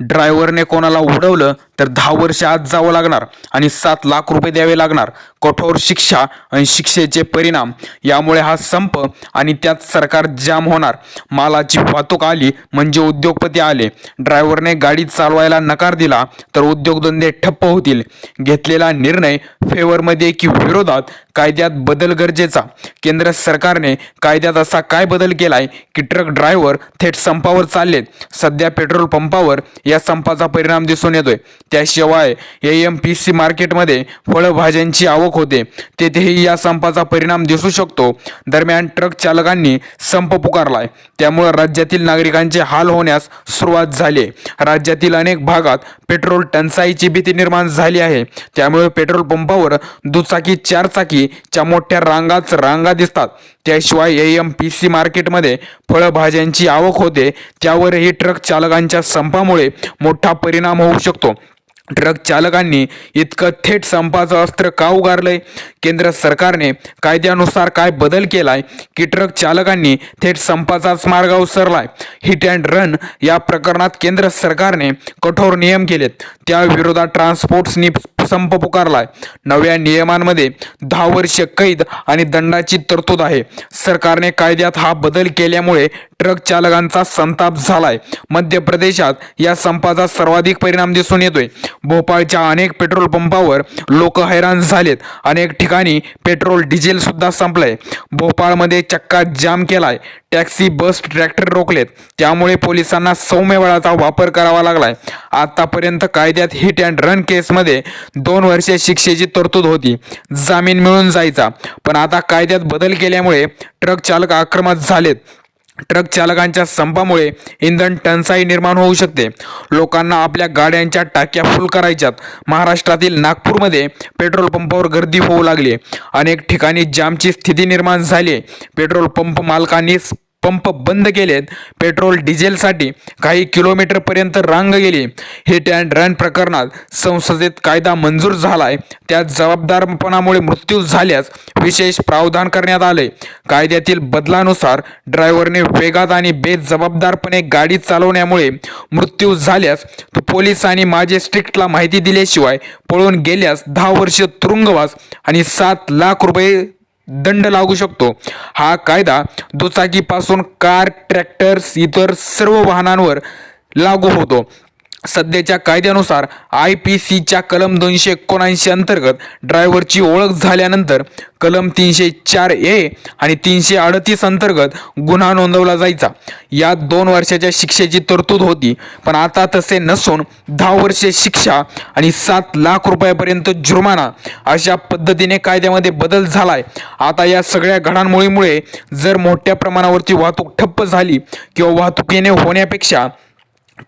ड्रायव्हरने कोणाला उडवलं तर दहा वर्ष आत जावं लागणार आणि सात लाख रुपये द्यावे लागणार. कठोर शिक्षा आणि शिक्षेचे परिणाम. यामुळे हा संप आणि त्यात सरकार जाम होणार. मालाची वाहतूक आली म्हणजे उद्योगपती आले. ड्रायव्हरने गाडी चालवायला नकार दिला तर उद्योगधंदे ठप्प होतील. घेतलेला निर्णय फेवरमध्ये की विरोधात कायद्यात बदल गरजेचा. केंद्र सरकारने कायद्यात असा काय बदल केलाय की ट्रक ड्रायव्हर थेट संपावर चाललेत. सध्या पेट्रोल पंपावर या संपाचा परिणाम दिसून येतोय. त्याशिवाय ए एम पी सी मार्केटमध्ये फळभाज्यांची आवक होते. तेथेही या संपाचा परिणाम दिसू शकतो. दरम्यान ट्रक चालकांनी संप पुकारलाय. त्यामुळे राज्यातील नागरिकांचे हाल होण्यास सुरुवात झाली राज्यातील अनेक भागात पेट्रोल टंचाईची भीती निर्माण झाली आहे. त्यामुळे पेट्रोल पंपावर दुचाकी चारचाकीच्या मोठ्या रांगाच रांगा दिसतात. त्याशिवाय ए एम पी सी मार्केटमध्ये फळभाज्यांची आवक होते. त्यावरही ट्रक चालकांच्या संपामुळे मोठा परिणाम होऊ शकतो. ट्रक चालकांनी इतकं थेट संपाचं अस्त्र का उगारलंय? केंद्र सरकारने कायद्यानुसार काय बदल केलाय? की ट्रक चालकांनी थेट संपाचाच मार्ग अवसरलाय हिट अँड रन या प्रकरणात केंद्र सरकारने कठोर नियम केलेत. त्याविरोधात ट्रान्सपोर्ट्सनी संप पुकारलाय. नव्या नियमांमध्ये दहा वर्ष कैद आणि दंडाची तरतूद आहे. सरकारने कायद्यात हा बदल केल्यामुळे ट्रक चालकांचा संताप झालाय. मध्य प्रदेशात या संपाचा सर्वाधिक परिणाम दिसून येतोय. भोपाळच्या अनेक पेट्रोल पंपावर लोक हैराण झालेत. अनेक ठिकाणी पेट्रोल डिझेल सुद्धा संपलंय. भोपाळमध्ये चक्का जाम केलाय. टॅक्सी बस ट्रॅक्टर रोखलेत. त्यामुळे पोलिसांना सौम्य बळाचा वापर करावा लागलाय. आतापर्यंत कायद्यात हिट अँड रन केसमध्ये दोन वर्षे शिक्षेची तरतूद होती. जामीन मिळून जायचा. पण आता कायद्यात बदल केल्यामुळे ट्रक चालक आक्रमक झालेत. ट्रक चालकांच्या संपामुळे इंधन टंचाई निर्माण होऊ शकते. लोकांना आपल्या गाड्यांच्या टाक्या फुल करायच्यात. महाराष्ट्रातील नागपूरमध्ये पेट्रोल पंपावर गर्दी होऊ लागली. अनेक ठिकाणी जामची स्थिती निर्माण झाली. पेट्रोल पंप मालकांनी पंप बंद केलेत. पेट्रोल डिझेलसाठी काही किलोमीटरपर्यंत रांग गेली. हिट अँड रन प्रकरणात संसदेत कायदा मंजूर झालाय. त्यात जबाबदारपणामुळे मृत्यू झाल्यास विशेष प्रावधान करण्यात आले कायद्यातील बदलानुसार ड्रायव्हरने वेगात आणि बेजबाबदारपणे गाडी चालवण्यामुळे मृत्यू झाल्यास तो पोलीस आणि मॅजिस्ट्रेटला माहिती दिल्याशिवाय पळून गेल्यास दहा वर्ष तुरुंगवास आणि सात लाख रुपये दंड लागू शकतो. हा कायदा दुचाकीपासून कार ट्रॅक्टर्स इतर सर्व वाहनांवर लागू होतो. सध्याच्या कायद्यानुसार आय पी सीच्या कलम दोनशे एकोणऐंशी अंतर्गत ड्रायव्हरची ओळख झाल्यानंतर कलम तीनशे चार ए आणि तीनशे अडतीस अंतर्गत गुन्हा नोंदवला जायचा. यात दोन वर्षाच्या शिक्षेची तरतूद होती पण आता तसे नसून दहा वर्षे शिक्षा आणि सात लाख रुपयापर्यंत जुर्माना अशा पद्धतीने कायद्यामध्ये बदल झालाय. आता या सगळ्या घडामोडीमुळे जर मोठ्या प्रमाणावरती वाहतूक ठप्प झाली किंवा वाहतुकीने होण्यापेक्षा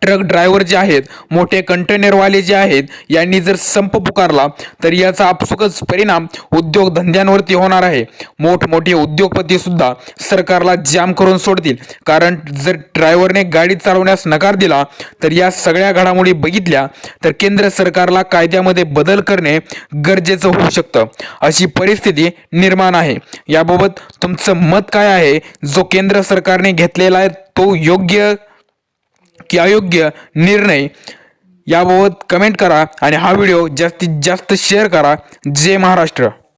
ट्रक ड्रायव्हर जे आहेत मोठे कंटेनरवाले जे आहेत यांनी जर संप पुकारला तर याचा आपसुकच परिणाम उद्योगधंद्यांवरती होणार आहे. मोठमोठे उद्योगपती सुद्धा सरकारला जाम करून सोडतील. कारण जर ड्रायव्हरने गाडी चालवण्यास नकार दिला तर या सगळ्या घडामोडी बघितल्या तर केंद्र सरकारला कायद्यामध्ये बदल करणे गरजेचं होऊ शकतं. अशी परिस्थिती निर्माण आहे. याबाबत तुमचं मत काय आहे? जो केंद्र सरकारने घेतलेला आहे तो योग्य की अयोग्य निर्णय. याबाबत कमेंट करा आणि हा व्हिडिओ जास्तीत जास्त शेअर करा. जय महाराष्ट्र.